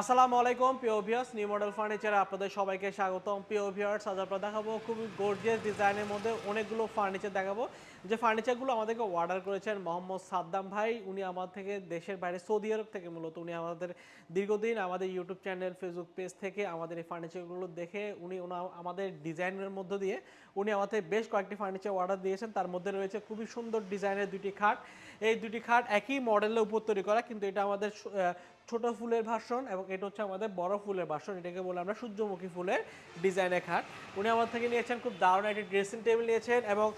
আসসালামু আলাইকুম, প্রিয় ভিউয়ার্স নিউ মডেল ফার্নিচারে আপনাদের সবাইকে স্বাগতম। প্রিয় ভিউয়ার্স আজ আমরা দেখাবো খুবই গর্জিয়াস ডিজাইনের মধ্যে অনেকগুলো ফার্নিচার দেখাবো। যে ফার্নিচারগুলো আমাদেরকে অর্ডার করেছেন মোহাম্মদ সাদ্দাম ভাই, উনি আমার থেকে দেশের বাইরে, সৌদি আরব থেকে মূলত, উনি আমাদের দীর্ঘদিন আমাদের ইউটিউব চ্যানেল ফেসবুক পেজ থেকে আমাদের এই ফার্নিচারগুলো দেখে, উনি আমাদের ডিজাইনের মধ্য দিয়ে, উনি আমাদের বেশ কয়েকটি ফার্নিচার অর্ডার দিয়েছেন। তার মধ্যে রয়েছে খুবই সুন্দর ডিজাইনের দুটি খাট। এই দুটি খাট একই মডেলের উপর তৈরি করা, কিন্তু এটা আমাদের ছোট ফুলের ভার্সন এবং এটা হচ্ছে আমাদের বড় ফুলের ভার্সন এটাকে বলে আমরা সূর্যমুখী ফুলের ডিজাইনের খাট। উনি আমার থেকে নিয়েছেন খুব দারুণ একটি ড্রেসিং টেবিল নিয়েছেন এবং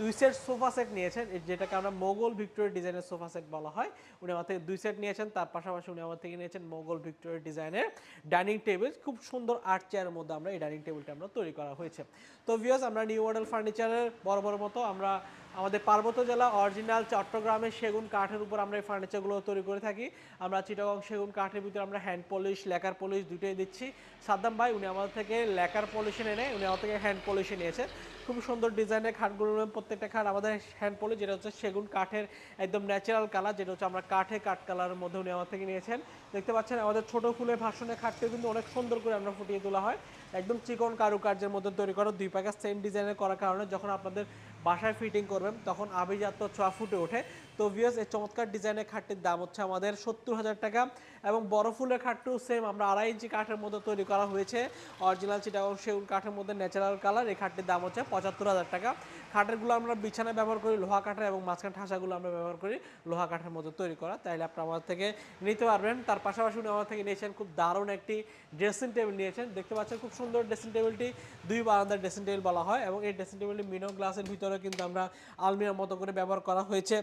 দুই সেট সোফা সেট নিয়েছেন যেটাকে আমরা মোগল ভিক্টোরিয়া ডিজাইনের সোফা সেট বলা হয়। উনি আমার থেকে দুই সেট নিয়েছেন, তার পাশাপাশি উনি আমার থেকে নিয়েছেন মোগল ভিক্টোরিয়া ডিজাইনের ডাইনিং টেবিল খুব সুন্দর আর্ট চেয়ারের মধ্যে আমরা এই ডাইনিং টেবিলটা আমরা তৈরি করা হয়েছে। তো ভিউয়ার্স আমরা নিউ মডেল ফার্নিচারের বড় বড় মতো আমরা আমাদের পার্বত্য জেলা অরিজিনাল চট্টগ্রামের সেগুন কাঠের উপর আমরা এই ফার্নিচারগুলো তৈরি করে থাকি। আমরা চিটাগং সেগুন কাঠের ভিতরে আমরা হ্যান্ড পলিশ লেকার পলিশ দুটোই দিচ্ছি। সাদ্দাম ভাই, উনি আমাদের থেকে লেকার পলিশে এনে উনি আমার থেকে হ্যান্ড পলিশে নিয়েছেন খুব সুন্দর ডিজাইনের খাটগুলো প্রত্যেকটা খাট আমাদের হ্যান্ড পলিশ যেটা হচ্ছে সেগুন কাঠের একদম ন্যাচারাল কালার যেটা হচ্ছে আমরা কাঠে কাঠ কালারের মধ্যে উনি আমার থেকে নিয়েছেন। দেখতে পাচ্ছেন, আমাদের ছোট ফুলের ভাষণের খাটটিও কিন্তু অনেক সুন্দর করে আমরা ফুটিয়ে তোলা হয়। একদম চিকন কারুকার্যের মধ্যে তৈরি করা, দুই প্যাকেজ সেম ডিজাইনের করার কারণে যখন আপনাদের বাসায় ফিটিং করবেন তখন আভিজাত্য ছোঁয়া ফুটে ওঠে। তো ভিউয়ার্স এই চমৎকার ডিজাইনের খাটটির দাম হচ্ছে আমাদের সত্তর হাজার টাকা এবং বড় ফুলের খাটটিও সেম আমরা আড়াই ইঞ্চি কাঠের মধ্যে তৈরি করা হয়েছে। অরিজিনাল চিটাগং সেগুন কাঠের মধ্যে ন্যাচারাল কালার এই খাটটির দাম হচ্ছে পঁচাত্তর হাজার টাকা। খাটেরগুলো আমরা বিছানায় ব্যবহার করি, লোহা কাঠের এবং মাঝখান ঠাসাগুলো আমরা ব্যবহার করি, লোহা কাঠের মধ্যে তৈরি করা। তাইলে আপনারা আমাদের থেকে নিতে পারবেন। তার পাশাপাশি উনি আমার থেকে নিয়েছেন খুব দারুণ একটি ড্রেসিং টেবিল নিয়েছেন। দেখতে পাচ্ছেন খুব সুন্দর ড্রেসিং টেবিলটি দুই বারান্দার ড্রেসিং টেবিল বলা হয় এবং এই ড্রেসিং টেবিলটি মিনো গ্লাসের ভিতরে কিন্তু আমরা আলমিরার মতো করে ব্যবহার করা হয়েছে।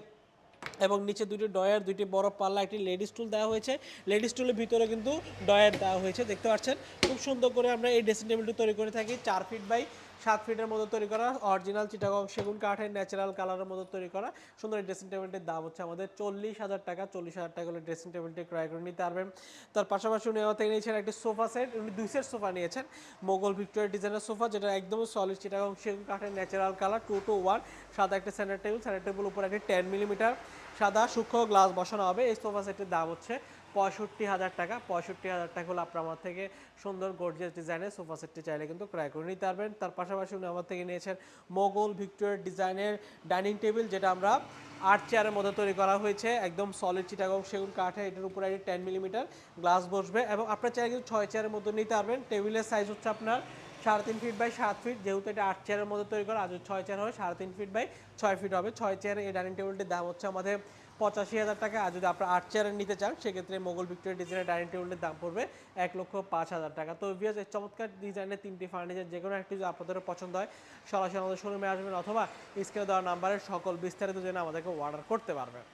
এবং নিচে দুটি ডয়ার দুটি বড় পাল্লা, একটি লেডিস টুল দেওয়া হয়েছে। লেডিস টুলের ভিতরে কিন্তু ডয়ার দেওয়া হয়েছে, দেখতে পাচ্ছেন? খুব সুন্দর করে আমরা এই ড্রেসিং টেবিলটি তৈরি করে থাকি, চার ফিট বাই সাত ফিটের মতো তৈরি করা অরিজিনাল চিটাগং সেগুন কাঠের ন্যাচারাল কালারের মতো তৈরি করা। সুন্দর ড্রেসিং টেবিলটির দাম হচ্ছে আমাদের চল্লিশ হাজার টাকা, চল্লিশ হাজার টাকা হলে ড্রেসিং টেবিলটি ক্রয় করে নিতে পারবেন। তার পাশাপাশি উনি থেকে নিয়েছেন একটি সোফা সেট উনি দুই সেট সোফা নিয়েছেন। মোগল ভিক্টোরিয়া ডিজাইনের সোফা, যেটা একদম সলিড চিটাগং সেগুন কাঠের natural colour two two one সাদা একটা সেন্টার টেবিল সেন্টার টেবিল উপর একটি টেন মিলিমিটার সাদা সূক্ষ্ম গ্লাস বসানো হবে। এই সোফা সেটের দাম হচ্ছে পঁয়ষট্টি হাজার টাকা, পঁয়ষট্টি হাজার টাকা হলে আপনার আমার থেকে সুন্দর গর্জিয়াস ডিজাইনের সোফা সেটটি চাইলে কিন্তু ক্রয় করে নিতে পারবেন। তার পাশাপাশি উনি আমার থেকে নিয়েছেন মোগল ভিক্টোরিয়া ডিজাইনের ডাইনিং টেবিল, যেটা আমরা আট চেয়ারের মধ্যে তৈরি করা হয়েছে, একদম সলিড চিটাগং সেগুন কাঠে, এটার উপরে একটি টেন মিলিমিটার গ্লাস বসবে এবং আপনার চাইলে কিন্তু ছয় চেয়ারের মধ্যে নিতে পারবেন। টেবিলের সাইজ হচ্ছে আপনার সাড়ে তিন ফিট বাই সাত ফিট যেহেতু এটা আট চেয়ারের মধ্যে তৈরি করা আজ ছয় চেয়ার হয় সাড়ে তিন ফিট বাই ছয় ফিট হবে। ছয় চেয়ারের এই ডাইনিং টেবিলটির দাম হচ্ছে আমাদের পঁচাশি হাজার টাকা। আর যদি আপনার আট চেয়ারের নিতে চান, সেক্ষেত্রে মোগল ভিক্টোরিয়া ডিজাইনের ডাইনিং টেবিলের দাম পড়বে এক লক্ষ পাঁচ হাজার টাকা। তো বিয়াজ চমৎকার ডিজাইনের তিনটি ফার্নিচার যে কোনো একটি যদি আপনাদের পছন্দ হয়, সরাসরি আমাদের শোরুমে আসবেন অথবা স্ক্রিনে দেওয়া নাম্বারের সকল বিস্তারিত জেনে আমাদেরকে অর্ডার করতে পারবেন।